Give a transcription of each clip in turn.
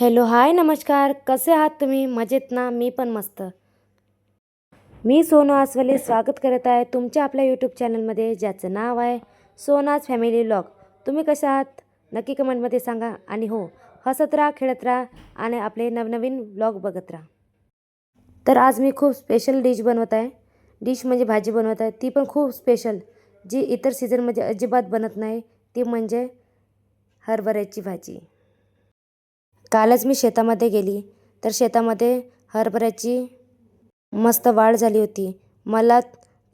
Hello hi नमस्कार. कसे आहात तुम्ही? मजेत ना? मी पण मस्त. मी सोनू आसवले स्वागत करत आहे तुमच्या आपल्या यूट्यूब चॅनलमध्ये ज्याचं नाव आहे सोनाज फॅमिली व्लॉग तुम्ही कसे आहात? नक्की कमेंटमध्ये सांगा आणि हो हसत राहा खेळत राहा आणि आपले नवनवीन व्लॉग बघत राहा. तर आज मी खूप स्पेशल डिश बनवत आहे. डिश म्हणजे भाजी बनवत आहे. ती पण खूप स्पेशल जी इतर सीझनमध्ये अजिबात बनत नाही. ती म्हणजे हरभऱ्याची भाजी. कालच मी शेतामध्ये गेली. तर शेतामध्ये हरभऱ्याची मस्त वाढ झाली होती. मला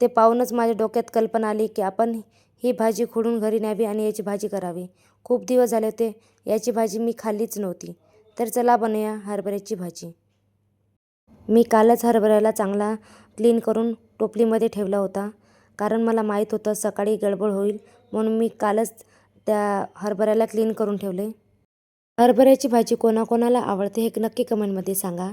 ते पाहूनच माझ्या डोक्यात कल्पना आली की आपण ही भाजी खोडून घरी न्यावी आणि याची भाजी करावी. खूप दिवस झाले होते याची भाजी मी खाल्लीच नव्हती. तर चला बनवूया हरभऱ्याची भाजी. मी कालच हरभऱ्याला चांगला क्लीन करून टोपलीमध्ये ठेवला होता. कारण मला माहीत होतं सकाळी गडबड होईल म्हणून मी कालच त्या हरभऱ्याला क्लीन करून ठेवले. हरभऱ्याची भाजी कोणाकोणाला आवडते हे नक्की कमेंटमध्ये सांगा.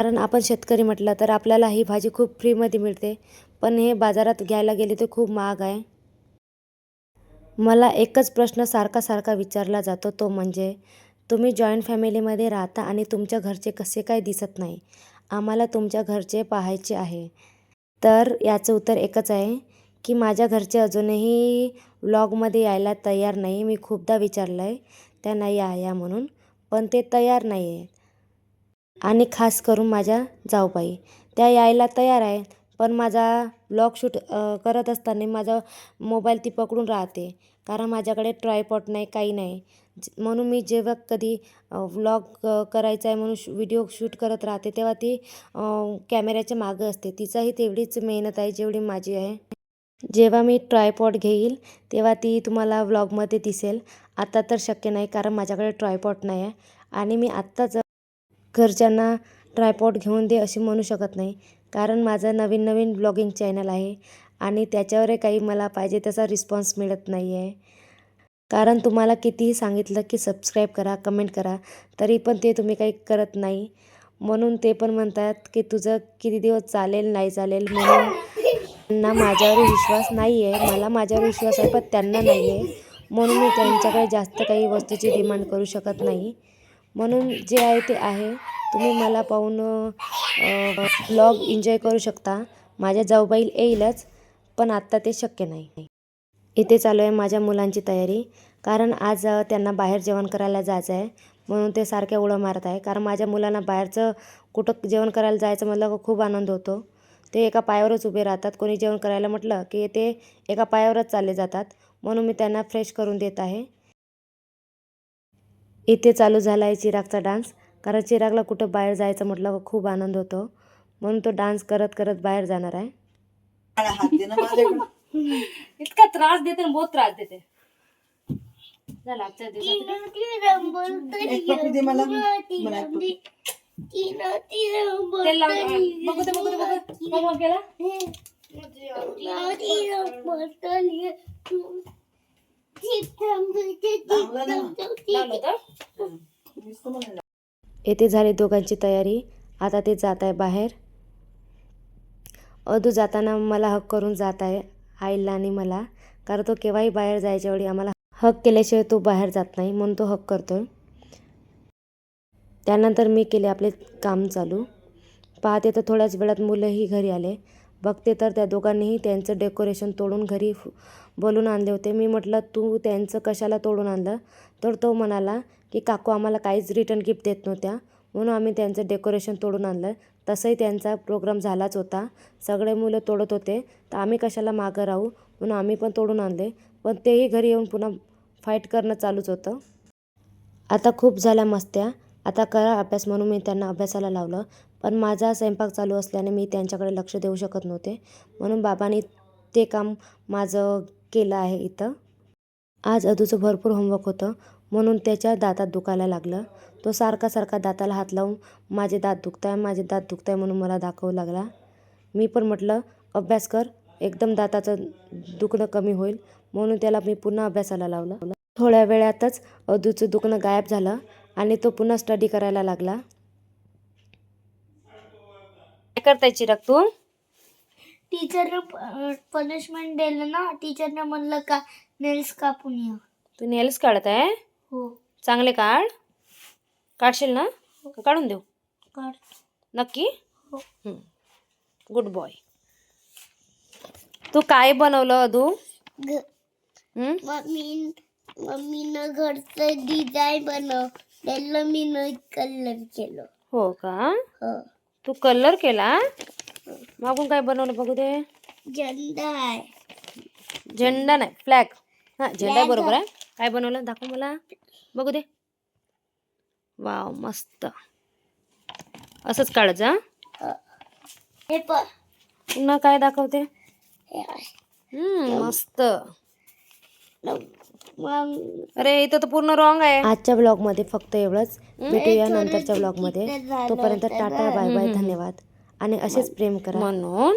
कारण आपण शेतकरी म्हटलं तर आपल्याला ही भाजी खूप फ्रीमध्ये मिळते पण हे बाजारात घ्यायला गेले तर खूप महाग आहे. मला एकच प्रश्न सारखा सारखा विचारला जातो तो म्हणजे तुम्ही जॉईंट फॅमिलीमध्ये राहता आणि तुमच्या घरचे कसे काय दिसत नाही. आम्हाला तुमच्या घरचे पाहायचे आहे. तर याचं उत्तर एकच आहे. की माझ्या घरचे अजूनही व्लॉगमध्ये यायला तयार नाही मी खूपदा विचारलं आहे त्यांना या या म्हणून. पण ते तयार नाही आहेत आणि खास करून माझ्या जाऊबाई. त्या यायला तयार आहे पण माझा व्लॉग शूट करत असताना माझा मोबाईल ती पकडून राहते. कारण माझ्याकडे ट्रायपॉट नाही काही नाही. ज- म्हणून मी जेव्हा कधी व्लॉग करायचा आहे म्हणून व्हिडिओ शूट करत राहते तेव्हा ती कॅमेऱ्याच्या मागं असते. तिचाही तेवढीच मेहनत आहे जेवढी माझी आहे. जेव्हा मी ट्रायपॉड घेईल तेव्हा ती तुम्हाला व्लॉगमध्ये दिसेल. आता तर शक्य नाही कारण माझ्याकडे ट्रायपॉड नाही आहे. आणि मी आत्ताच घरच्यांना ट्रायपॉड घेऊन दे अशी म्हणू शकत नाही कारण माझं नवीन नवीन ब्लॉगिंग चॅनल आहे आणि त्याच्यावरही काही मला पाहिजे तसा रिस्पॉन्स मिळत नाही आहे. कारण तुम्हाला कितीही सांगितलं की सबस्क्राईब करा कमेंट करा तरी पण ते तुम्ही काही करत नाही. म्हणून ते पण म्हणतात की तुझं किती दिवस चालेल नाही चालेल म्हणून त्यांना माझ्यावर विश्वास नाही आहे मला माझ्यावर विश्वास आहे पण त्यांना नाही आहे म्हणून मी त्यांच्याकडे जास्त काही वस्तूची डिमांड करू शकत नाही. म्हणून जे आहे ते आहे. तुम्ही मला पाहून ब्लॉग एन्जॉय करू शकता. माझ्या जाऊबाईल येईलच पण आत्ता ते शक्य नाही. इथे चालू आहे माझ्या मुलांची तयारी. कारण आज त्यांना बाहेर जेवण करायला जायचं आहे. म्हणून ते सारख्या उडं मारत आहे. कारण माझ्या मुलांना बाहेरचं कुठं जेवण करायला जायचं म्हटलं खूप आनंद होतो. ते एका पायावरच उभे राहतात. कोणी जेवण करायला म्हटलं की ते एका पायावरच चालले जातात. म्हणून मी त्यांना फ्रेश करून देत आहे. इथे चालू झाला आहे चिरागचा डान्स कारण चिरागला कुठं बाहेर जायचं म्हटलं खूप आनंद होतो. म्हणून तो डान्स करत करत बाहेर जाणार आहे. इतका त्रास देते ना बहुत त्रास देते. झाला आजच्या दिवसात येथे झाली दोघांची तयारी. आता ते जात आहे बाहेर. अदू जाताना मला हक करून जात आहे. आईला आणि मला. कारण तो केव्हाही बाहेर जायच्या वेळी आम्हाला हक केल्याशिवाय तो बाहेर जात नाही म्हणून तो हक करतो त्यानंतर मी केले आपले काम चालू. पाहते तर थोड्याच वेळात मुलंही घरी आले. बघते तर त्या दोघांनीही त्यांचं डेकोरेशन तोडून घरी बोलून आणले होते. मी म्हटलं तू त्यांचं कशाला तोडून आणलं? तर तो म्हणाला की काकू आम्हाला काहीच रिटर्न गिफ्ट देत नव्हत्या. म्हणून आम्ही त्यांचं डेकोरेशन तोडून आणलं. तसंही त्यांचा प्रोग्राम झालाच होता. सगळे मुलं तोडत होते. तर आम्ही कशाला मागं राहू? म्हणून आम्ही पण तोडून आणले. पण तेही घरी येऊन पुन्हा फाईट करणं चालूच होतं. आता खूप झाल्या मस्त्या. आता करा अभ्यास म्हणून मी त्यांना अभ्यासाला लावलं. पण माझा स्वयंपाक चालू असल्याने मी त्यांच्याकडे लक्ष देऊ शकत नव्हते. म्हणून बाबांनी ते काम माझं केलं आहे इथं. आज अदूचं भरपूर होमवर्क होतं. म्हणून त्याच्या दातात दुखायला लागलं. तो सारखा सारखा दाताला हात लावून माझे दात दुखताय माझे दात दुखताय म्हणून मला दाखवू लागला. मी पण म्हटलं अभ्यास कर एकदम दाताचं दुखणं कमी होईल. म्हणून त्याला मी पुन्हा अभ्यासाला लावलं. थोड्या वेळातच अदूचं दुखणं गायब झालं. आणि तो पुन्हा स्टडी करायला लागला. काय करताय चिराग तू? टीचरनं पनिशमेंट दिलं ना टीचरनं म्हणलं का नेल्स कापून या. तू नेल्स काढत आहे हो. चांगले काढ. काढशील ना? का काढून देऊ. काढ. नक्की? हो. गुड बॉय तू काय बनवलं हम्म? मम्मी मम्मीनं घरचं डिझाईन बनव. त्याला मी न कलर केलं. हो का? हो. तू कलर केला? मागून काय बनवलं बघू दे. झेंडा आहे. झेंडा नाही फ्लॅग हा झेंडा Flag. बरोबर आहे. काय बनवलं दाखव मला. बघू दे. वाव मस्त. असंच काढायचं हा? हो. हे पण पुन्हा काय दाखवते? हे आहे. हम्म, मस्त. अरे इथं तर पूर्ण रॉंग आहे. आजच्या ब्लॉगमध्ये फक्त एवढंच. भेटूया नंतरच्या ब्लॉगमध्ये चुकीचं झालं तोपर्यंत टाटा. बाय बाय धन्यवाद. आणि असेच प्रेम करा. म्हणून